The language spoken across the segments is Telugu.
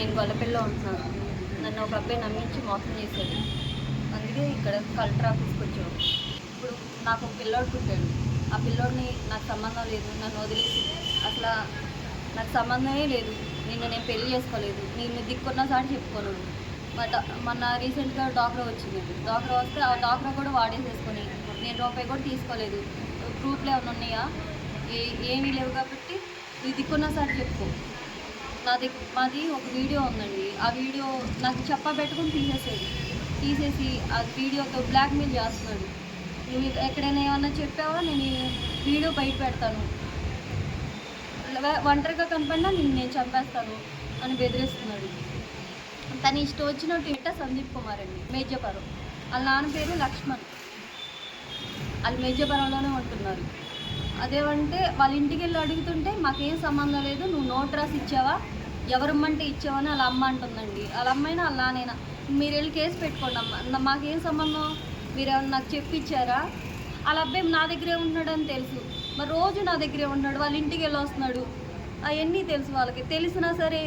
నేను గొల్లపిల్లో ఉంటున్నాను నన్ను ఒక అబ్బాయి నమ్మించి మోసం చేశాడు. అందుకే ఇక్కడ కలెక్టర్ ఆఫీస్కి వచ్చాడు ఇప్పుడు నాకు ఒక పిల్లోడు పుట్టాడు. ఆ పిల్లోడిని నాకు సంబంధం లేదు. నన్ను వదిలేసి అసలు నాకు సంబంధమే లేదు. నిన్ను నేను పెళ్ళి చేసుకోలేదు. నేను దిక్కున్న సాటి చెప్పుకోను. బట్ మొన్న రీసెంట్గా డాక్టర్ వచ్చింది. డాక్టర్ వస్తే ఆ డాక్టర్ కూడా వాడేసేసుకొని నేను రూపాయి కూడా తీసుకోలేదు. ప్రూఫ్లు ఏమైనా ఉన్నాయా? ఏ ఏమీ లేవు కాబట్టి ఇది దిక్కున్న సాటి చెప్పుకో. నా దగ్గర మాది ఒక వీడియో ఉందండి. ఆ వీడియో నాకు చెప్పబెట్టుకుని తీసేసేది. తీసేసి ఆ వీడియోతో బ్లాక్మెయిల్ చేస్తున్నాడు. నువ్వు ఎక్కడైనా ఏమన్నా చెప్పావా? నేను వీడియో బయట పెడతాను. ఒంటరిగా కనపడినా నేను నేను చంపేస్తాను అని బెదిరిస్తున్నాడు. తన ఇష్టం వచ్చినట్టు ఇట్ట సందీప్ కుమార్ అండి మేజపురం వాళ్ళ నాన్న పేరు లక్ష్మణ్. వాళ్ళు మేజపురంలోనే ఉంటున్నారు. అదేమంటే వాళ్ళ ఇంటికి వెళ్ళి అడుగుతుంటే మాకేం సంబంధం లేదు నువ్వు నోట్ రాసి ఇచ్చావా? ఎవరమ్మంటే ఇచ్చావని వాళ్ళ అమ్మ అంటుందండి. వాళ్ళ అమ్మైనా అలానైనా? మీరు వెళ్ళి కేసు పెట్టుకోండి అమ్మ. మాకేం సంబంధం? మీరు ఏమన్నా నాకు చెప్పిచ్చారా? వాళ్ళ అబ్బాయి నా దగ్గరే ఉన్నాడని తెలుసు. మరి రోజు నా దగ్గరే ఉన్నాడు వాళ్ళ ఇంటికి వెళ్ళి వస్తున్నాడు. అవన్నీ తెలుసు వాళ్ళకి. తెలిసినా సరే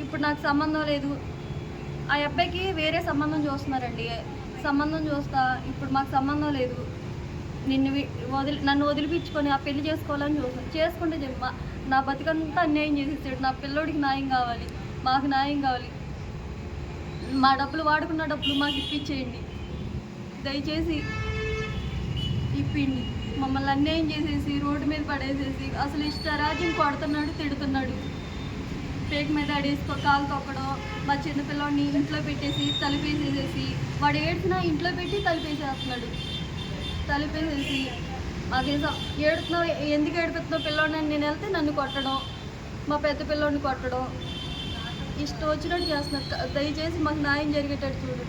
ఇప్పుడు నాకు సంబంధం లేదు. ఆ అబ్బాయికి వేరే సంబంధం చూస్తున్నారండి. సంబంధం చూస్తా ఇప్పుడు మాకు సంబంధం లేదు. నిన్ను వదిలి నన్ను వదిలిపించుకొని ఆ పెళ్ళి చేసుకోవాలని చూస్తాను చేసుకుంటే చెప్ప నా బతికంతా అన్యాయం చేసేసాడు. నా పిల్లోడికి న్యాయం కావాలి. మాకు న్యాయం కావాలి. మా డబ్బులు వాడుకున్న డబ్బులు మాకు ఇప్పించేయండి. దయచేసి ఇప్పిండి. మమ్మల్ని అన్యాయం చేసేసి రోడ్డు మీద పడేసేసి అసలు ఇష్టరాజ్యం కొడుతున్నాడు తిడుతున్నాడు. పేక మీద అడేసుకో కాలు తొక్కడం మా చిన్నపిల్లని ఇంట్లో పెట్టేసి తలిపేసేసేసి వాడు ఏడ్చినా ఇంట్లో పెట్టి తలిపేసేస్తున్నాడు. తలుపేసేసి మాకేం సం- ఏడుతున్నావు ఎందుకు ఏడుపుతున్నావు పిల్లోడిని నేను వెళ్తే నన్ను కొట్టడం మా పెద్ద పిల్లోడిని కొట్టడం. ఇష్టం వచ్చినట్టు చేస్తున్నారు. దయచేసి మాకు న్యాయం జరిగేటట్టు చూడు.